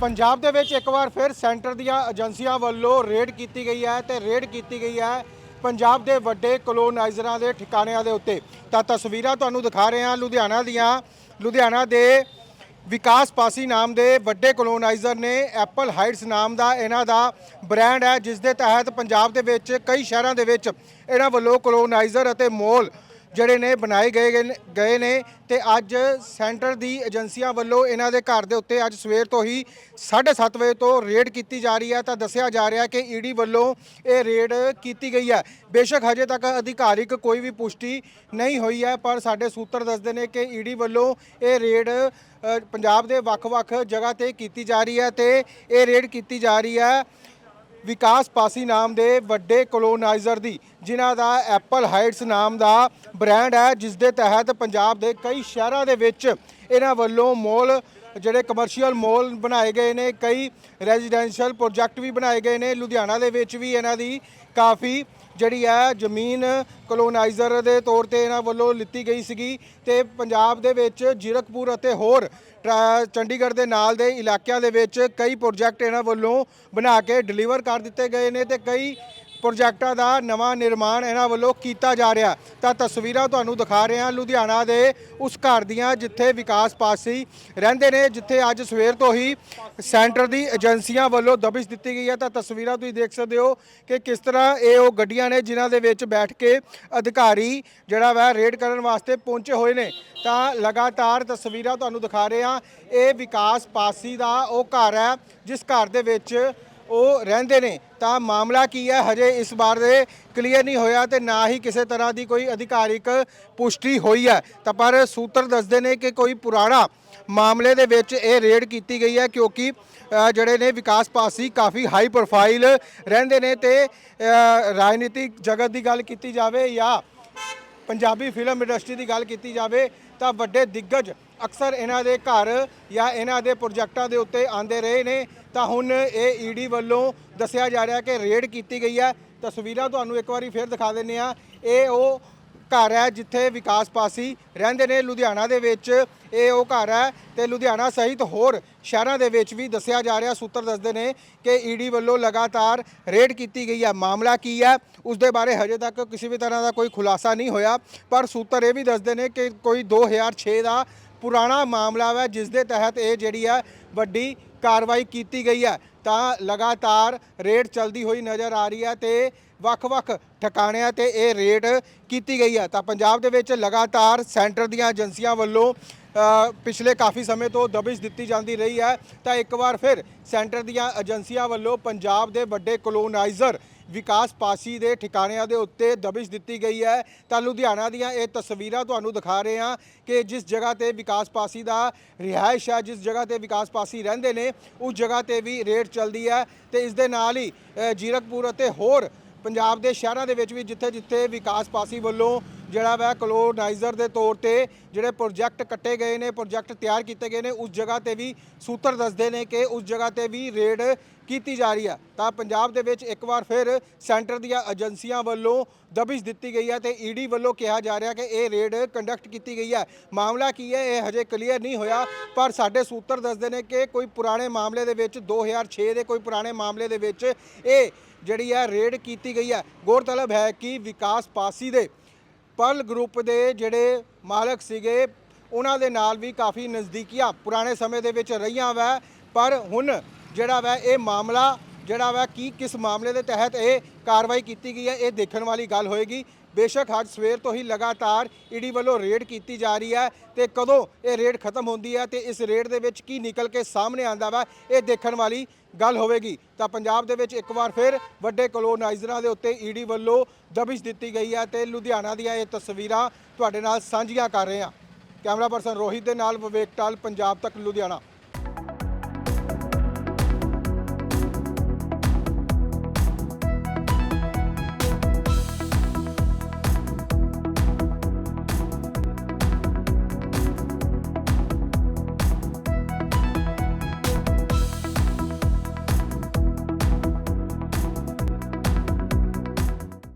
ਪੰਜਾਬ ਦੇ ਵਿੱਚ ਇੱਕ ਵਾਰ ਫਿਰ ਸੈਂਟਰ ਦੀਆਂ ਏਜੰਸੀਆਂ ਵੱਲੋਂ ਰੇਡ ਕੀਤੀ ਗਈ ਹੈ ਤੇ ਰੇਡ ਕੀਤੀ ਗਈ ਹੈ ਪੰਜਾਬ ਦੇ ਵੱਡੇ ਕਲੋਨਾਈਜ਼ਰਾਂ ਦੇ ਠਿਕਾਣਿਆਂ ਦੇ ਉੱਤੇ। ਤਾਂ ਤਸਵੀਰਾਂ ਤੁਹਾਨੂੰ ਦਿਖਾ ਰਹੇ ਹਾਂ ਲੁਧਿਆਣਾ ਦੀਆਂ। ਲੁਧਿਆਣਾ ਦੇ ਵਿਕਾਸ ਪਾਸੀ ਨਾਮ ਦੇ ਵੱਡੇ ਕਲੋਨਾਈਜ਼ਰ ਨੇ ਐਪਲ ਹਾਈਟਸ ਨਾਮ ਦਾ ਇਹਨਾਂ ਦਾ ਬ੍ਰਾਂਡ ਹੈ, ਜਿਸ ਦੇ ਤਹਿਤ ਪੰਜਾਬ ਦੇ ਵਿੱਚ ਕਈ ਸ਼ਹਿਰਾਂ ਦੇ ਵਿੱਚ ਇਹਨਾਂ ਵੱਲੋਂ ਕਲੋਨਾਈਜ਼ਰ ਅਤੇ ਮੋਲ ਜਿਹੜੇ ਨੇ ਬਣਾਏ ਗਏ ਗਏ ਨੇ- ਗਏ ਨੇ ਤੇ ਅੱਜ ਸੈਂਟਰ ਦੀ ਏਜੰਸੀਆਂ ਵੱਲੋਂ ਇਹਨਾਂ ਦੇ ਘਰ ਦੇ ਉੱਤੇ ਅੱਜ ਸਵੇਰ ਤੋਂ ਹੀ 7:30 ਵਜੇ ਤੋਂ ਰੇਡ ਕੀਤੀ ਜਾ ਰਹੀ ਹੈ। ਤਾਂ ਦੱਸਿਆ ਜਾ ਰਿਹਾ ਕਿ ਈਡੀ ਵੱਲੋਂ ਇਹ ਰੇਡ ਕੀਤੀ ਗਈ ਹੈ। ਬੇਸ਼ੱਕ ਹਜੇ ਤੱਕ ਅਧਿਕਾਰਿਕ ਕੋਈ ਵੀ ਪੁਸ਼ਟੀ ਨਹੀਂ ਹੋਈ ਹੈ ਪਰ ਸਾਡੇ ਸੂਤਰ ਦੱਸਦੇ ਨੇ ਕਿ ਈਡੀ ਵੱਲੋਂ ਇਹ ਰੇਡ ਅ, ਪੰਜਾਬ ਦੇ ਵੱਖ-ਵੱਖ ਜਗ੍ਹਾ ਤੇ ਕੀਤੀ ਜਾ ਰਹੀ ਹੈ ਤੇ ਇਹ ਰੇਡ ਕੀਤੀ ਜਾ ਰਹੀ ਹੈ। ਵਿਕਾਸ ਪਾਸੀ ਨਾਮ ਦੇ ਵੱਡੇ ਕੋਲੋਨਾਈਜ਼ਰ ਦੀ, ਜਿਨ੍ਹਾਂ ਦਾ ਐਪਲ ਹਾਈਟਸ ਨਾਮ ਦਾ ਬ੍ਰਾਂਡ ਹੈ ਜਿਸ ਦੇ ਤਹਿਤ ਪੰਜਾਬ ਦੇ ਕਈ ਸ਼ਹਿਰਾਂ ਦੇ ਵਿੱਚ ਇਹਨਾਂ ਵੱਲੋਂ ਮੋਲ, ਜਿਹੜੇ ਕਮਰਸ਼ੀਅਲ ਮੋਲ ਬਣਾਏ ਗਏ ਨੇ, ਕਈ ਰੈਜ਼ੀਡੈਂਸ਼ੀਅਲ ਪ੍ਰੋਜੈਕਟ ਵੀ ਬਣਾਏ ਗਏ ਨੇ, ਲੁਧਿਆਣਾ ਦੇ ਵਿੱਚ ਵੀ ਇਹਨਾਂ ਦੀ ਕਾਫੀ ਜਿਹੜੀ ਹੈ ਜ਼ਮੀਨ ਕਲੋਨਾਈਜ਼ਰ ਦੇ ਤੌਰ ਤੇ ਇਹਨਾਂ ਵੱਲੋਂ ਲਿੱਤੀ ਗਈ ਸੀਗੀ ਤੇ ਪੰਜਾਬ ਦੇ ਵਿੱਚ ਜੀਰਕਪੁਰ ਅਤੇ ਹੋਰ ਟਰਾ- ਚੰਡੀਗੜ੍ਹ ਦੇ ਨਾਲ ਦੇ ਇਲਾਕਿਆਂ ਦੇ ਵਿੱਚ ਕਈ ਪ੍ਰੋਜੈਕਟ ਇਹਨਾਂ ਵੱਲੋਂ ਬਣਾ ਕੇ ਡਿਲੀਵਰ ਕਰ ਦਿੱਤੇ ਗਏ ਨੇ ਤੇ ਕਈ ਪ੍ਰੋਜੈਕਟਾਂ ਦਾ ਨਵਾਂ ਨਿਰਮਾਣ ਇਹਨਾਂ ਵੱਲੋਂ ਕੀਤਾ ਜਾ ਰਿਹਾ। ਤਾਂ ਤਸਵੀਰਾਂ ਤੁਹਾਨੂੰ ਦਿਖਾ ਰਹੇ ਹਾਂ ਲੁਧਿਆਣਾ ਦੇ ਉਸ ਘਰ ਦੀਆਂ ਜਿੱਥੇ ਵਿਕਾਸ ਪਾਸੀ ਰਹਿੰਦੇ ਨੇ, ਜਿੱਥੇ ਅੱਜ ਸਵੇਰ ਤੋਂ ਹੀ ਸੈਂਟਰ ਦੀ ਏਜੰਸੀਆਂ ਵੱਲੋਂ ਦਬਿਸ਼ ਦਿੱਤੀ ਗਈ ਹੈ। ਤਾਂ ਤਸਵੀਰਾਂ ਤੁਸੀਂ ਦੇਖ ਸਕਦੇ ਹੋ ਕਿ ਕਿਸ ਤਰ੍ਹਾਂ ਇਹ ਉਹ ਗੱਡੀਆਂ ਨੇ ਜਿਨ੍ਹਾਂ ਦੇ ਵਿੱਚ ਬੈਠ ਕੇ ਅਧਿਕਾਰੀ ਜਿਹੜਾ ਵਾ ਰੇਡ ਕਰਨ ਵਾਸਤੇ ਪਹੁੰਚੇ ਹੋਏ ਨੇ। ਤਾਂ ਲਗਾਤਾਰ ਤਸਵੀਰਾਂ ਤੁਹਾਨੂੰ ਦਿਖਾ ਰਹੇ ਹਾਂ। ਇਹ ਵਿਕਾਸ ਪਾਸੀ ਦਾ ਉਹ ਘਰ ਹੈ, ਜਿਸ ਘਰ ਦੇ ਵਿੱਚ ਉਹ ਰਹਿੰਦੇ ਨੇ। ਤਾਂ ਮਾਮਲਾ ਕੀ ਹੈ? ਹਜੇ ਇਸ ਬਾਰ ਦੇ ਕਲੀਅਰ ਨਹੀਂ ਹੋਇਆ ਤੇ ਨਾ ਹੀ ਕਿਸੇ ਤਰ੍ਹਾਂ ਦੀ ਕੋਈ ਅਧਿਕਾਰਿਕ ਪੁਸ਼ਟੀ ਹੋਈ ਹੈ। ਤਾਂ ਪਰ ਸੂਤਰ ਦੱਸਦੇ ਨੇ ਕਿ ਕੋਈ ਪੁਰਾਣਾ ਮਾਮਲੇ ਦੇ ਵਿੱਚ ਇਹ ਰੇਡ ਕੀਤੀ ਗਈ ਹੈ ਕਿਉਂਕਿ ਜਿਹੜੇ ਨੇ ਵਿਕਾਸ ਪਾਸੀ ਕਾਫੀ ਹਾਈ ਪ੍ਰੋਫਾਈਲ ਰਹਿੰਦੇ ਨੇ ਤੇ ਰਾਜਨੀਤਿਕ ਜਗਤ ਦੀ ਗੱਲ ਕੀਤੀ ਜਾਵੇ ਜਾਂ ਪੰਜਾਬੀ ਫਿਲਮ ਇੰਡਸਟਰੀ ਦੀ ਗੱਲ ਕੀਤੀ ਜਾਵੇ ਤਾਂ ਵੱਡੇ ਦਿੱਗਜ ਅਕਸਰ ਇਹਨਾਂ ਦੇ ਘਰ ਜਾਂ ਇਹਨਾਂ ਦੇ ਪ੍ਰੋਜੈਕਟਾਂ ਦੇ ਉੱਤੇ ਆਂਦੇ ਰਹੇ ਨੇ, ਤਾਂ ਹੁਣ ਇਹ ਈਡੀ ਵੱਲੋਂ ਦੱਸਿਆ ਜਾ ਰਿਹਾ ਕਿ ਰੇਡ ਕੀਤੀ ਗਈ ਹੈ। ਤਸਵੀਰਾਂ ਤੁਹਾਨੂੰ ਇੱਕ ਵਾਰੀ ਫੇਰ ਦਿਖਾ ਦਿੰਨੇ ਆ ਇਹ ਉਹ ਘਰ ਹੈ ਜਿੱਥੇ ਵਿਕਾਸ ਪਾਸੀ ਰਹਿੰਦੇ ਨੇ। ਲੁਧਿਆਣਾ ਦੇ ਵਿੱਚ ਇਹ ਉਹ ਘਰ ਹੈ ਤੇ ਲੁਧਿਆਣਾ ਸਹਿਤ ਹੋਰ ਸ਼ਹਿਰਾਂ ਦੇ ਵਿੱਚ ਵੀ ਦੱਸਿਆ ਜਾ ਰਿਹਾ, ਸੂਤਰ ਦੱਸਦੇ ਨੇ ਕਿ ਈਡੀ ਵੱਲੋਂ ਲਗਾਤਾਰ ਰੇਡ ਕੀਤੀ ਗਈ ਹੈ। ਮਾਮਲਾ ਕੀ ਹੈ? ਉਸ ਦੇ ਬਾਰੇ ਹਜੇ ਤੱਕ ਕਿਸੇ ਵੀ ਤਰ੍ਹਾਂ ਦਾ ਕੋਈ ਖੁਲਾਸਾ ਨਹੀਂ ਹੋਇਆ, ਪਰ ਸੂਤਰ ਇਹ ਵੀ ਦੱਸਦੇ ਨੇ ਕਿ ਕੋਈ 2006 ਦਾ ਪੁਰਾਣਾ ਮਾਮਲਾ ਹੈ ਜਿਸ ਦੇ ਤਹਿਤ ਇਹ ਜਿਹੜੀ ਹੈ ਵੱਡੀ ਕਾਰਵਾਈ ਕੀਤੀ ਗਈ ਹੈ ਤਾਂ ਲਗਾਤਾਰ ਰੇਡ ਚਲਦੀ ਹੋਈ ਨਜ਼ਰ ਆ ਰਹੀ ਹੈ ਤੇ ਵੱਖ-ਵੱਖ ਠਿਕਾਣਿਆਂ ਤੇ ਇਹ ਰੇਡ ਕੀਤੀ ਗਈ ਹੈ ਤਾਂ ਪੰਜਾਬ ਦੇ ਵਿੱਚ ਲਗਾਤਾਰ ਸੈਂਟਰ ਦੀਆਂ ਏਜੰਸੀਆਂ ਵੱਲੋਂ ਪਿਛਲੇ ਕਾਫੀ ਸਮੇਂ ਤੋਂ ਦਬਿਸ਼ ਦਿੱਤੀ ਜਾਂਦੀ ਰਹੀ ਹੈ ਤਾਂ ਇੱਕ ਵਾਰ ਫਿਰ ਸੈਂਟਰ ਦੀਆਂ ਏਜੰਸੀਆਂ ਵੱਲੋਂ ਪੰਜਾਬ ਦੇ ਵੱਡੇ ਕਲੋਨਾਈਜ਼ਰ ਵਿਕਾਸ ਪਾਸੀ ਦੇ ਠਿਕਾਣਿਆਂ ਦੇ ਉੱਤੇ ਦਬਿਸ਼ ਦਿੱਤੀ ਗਈ ਹੈ। ਤਾਂ ਲੁਧਿਆਣਾ ਦੀਆਂ ਇਹ ਤਸਵੀਰਾਂ ਤੁਹਾਨੂੰ ਦਿਖਾ ਰਹੇ ਹਾਂ ਕਿ ਜਿਸ ਜਗ੍ਹਾ ਤੇ ਵਿਕਾਸ ਪਾਸੀ ਦਾ ਰਿਹਾਇਸ਼ ਹੈ, ਜਿਸ ਜਗ੍ਹਾ ਤੇ ਵਿਕਾਸ ਪਾਸੀ ਰਹਿੰਦੇ ਨੇ, ਉਸ ਜਗ੍ਹਾ ਤੇ ਵੀ ਰੇਡ ਚੱਲਦੀ ਹੈ। ਤੇ ਇਸ ਦੇ ਨਾਲ ਹੀ ਜੀਰਕਪੁਰ ਅਤੇ ਹੋਰ ਪੰਜਾਬ ਦੇ ਸ਼ਹਿਰਾਂ ਦੇ ਵਿੱਚ ਵੀ ਜਿੱਥੇ ਜਿੱਥੇ ਵਿਕਾਸ ਪਾਸੀ ਵੱਲੋਂ ਜਿਹੜਾ ਵਾ ਕਲੋਨਾਈਜ਼ਰ ਦੇ ਤੌਰ ਤੇ ਜਿਹੜੇ ਪ੍ਰੋਜੈਕਟ ਕੱਟੇ ਗਏ ਨੇ, ਪ੍ਰੋਜੈਕਟ ਤਿਆਰ ਕੀਤੇ ਗਏ ਨੇ, ਉਸ ਜਗ੍ਹਾ ਤੇ ਵੀ ਸੂਤਰ ਦੱਸਦੇ ਨੇ ਕਿ ਉਸ ਜਗ੍ਹਾ ਤੇ ਵੀ ਰੇਡ ਕੀਤੀ ਜਾ ਰਹੀ ਹੈ ਤਾਂ ਪੰਜਾਬ ਦੇ ਵਿੱਚ ਇੱਕ ਵਾਰ ਫਿਰ ਸੈਂਟਰ ਦੀਆਂ ਏਜੰਸੀਆਂ ਵੱਲੋਂ ਦਬਿਸ਼ ਦਿੱਤੀ ਗਈ ਹੈ ਤੇ ਈਡੀ ਵੱਲੋਂ ਕਿਹਾ ਜਾ ਰਿਹਾ ਕਿ ਇਹ ਰੇਡ ਕੰਡਕਟ ਕੀਤੀ ਗਈ ਹੈ ਮਾਮਲਾ ਕੀ ਹੈ, ਇਹ ਹਜੇ ਕਲੀਅਰ ਨਹੀਂ ਹੋਇਆ, ਪਰ ਸਾਡੇ ਸੂਤਰ ਦੱਸਦੇ ਨੇ ਕਿ ਕੋਈ ਪੁਰਾਣੇ ਮਾਮਲੇ ਦੇ ਵਿੱਚ 2006 ਦੇ ਕੋਈ ਪੁਰਾਣੇ ਮਾਮਲੇ ਦੇ ਵਿੱਚ ਇਹ ਜਿਹੜੀ ਹੈ ਰੇਡ ਕੀਤੀ ਗਈ ਹੈ ਗੌਰਤਲਬ ਹੈ ਕਿ ਵਿਕਾਸ ਪਾਸੀ ਦੇ ਪਰਲ ਗਰੁੱਪ ਦੇ ਜਿਹੜੇ ਮਾਲਕ ਸੀਗੇ, ਉਹਨਾਂ ਦੇ ਨਾਲ ਵੀ ਕਾਫੀ ਨਜ਼ਦੀਕੀਆਂ ਪੁਰਾਣੇ ਸਮੇਂ ਦੇ ਵਿੱਚ ਰਹੀਆਂ ਵੈ, ਪਰ ਹੁਣ ਜਿਹੜਾ ਵੈ ਇਹ ਮਾਮਲਾ ਜਿਹੜਾ ਵਾ ਕੀ ਕਿਸ ਮਾਮਲੇ ਦੇ ਤਹਿਤ ਇਹ ਕਾਰਵਾਈ ਕੀਤੀ ਗਈ ਹੈ, ਇਹ ਦੇਖਣ ਵਾਲੀ ਗੱਲ ਹੋਏਗੀ। ਬੇਸ਼ੱਕ ਅੱਜ ਸਵੇਰ ਤੋਂ ਹੀ ਲਗਾਤਾਰ ਈਡੀ ਵੱਲੋਂ ਰੇਡ ਕੀਤੀ ਜਾ ਰਹੀ ਹੈ ਤੇ ਕਦੋਂ ਇਹ ਰੇਡ ਖਤਮ ਹੁੰਦੀ ਹੈ ਤੇ ਇਸ ਰੇਡ ਦੇ ਵਿੱਚ ਕੀ ਨਿਕਲ ਕੇ ਸਾਹਮਣੇ ਆਂਦਾ ਵਾ, ਇਹ ਦੇਖਣ ਵਾਲੀ ਗੱਲ ਹੋਵੇਗੀ। ਤਾਂ ਪੰਜਾਬ ਦੇ ਵਿੱਚ ਇੱਕ ਵਾਰ ਫਿਰ ਵੱਡੇ ਕੋਲੋਨਾਈਜ਼ਰਾਂ ਦੇ ਉੱਤੇ ਈਡੀ ਵੱਲੋਂ ਦਬਿਸ਼ ਦਿੱਤੀ ਗਈ ਹੈ ਤੇ ਲੁਧਿਆਣਾ ਦੀਆਂ ਇਹ ਤਸਵੀਰਾਂ ਤੁਹਾਡੇ ਨਾਲ ਸਾਂਝੀਆਂ ਕਰ ਰਹੇ ਹਾਂ। ਕੈਮਰਾ ਪਰਸਨ ਰੋਹਿਤ ਦੇ ਨਾਲ ਵਿਵੇਕ ਟਾਲ, ਪੰਜਾਬ ਤੱਕ, ਲੁਧਿਆਣਾ।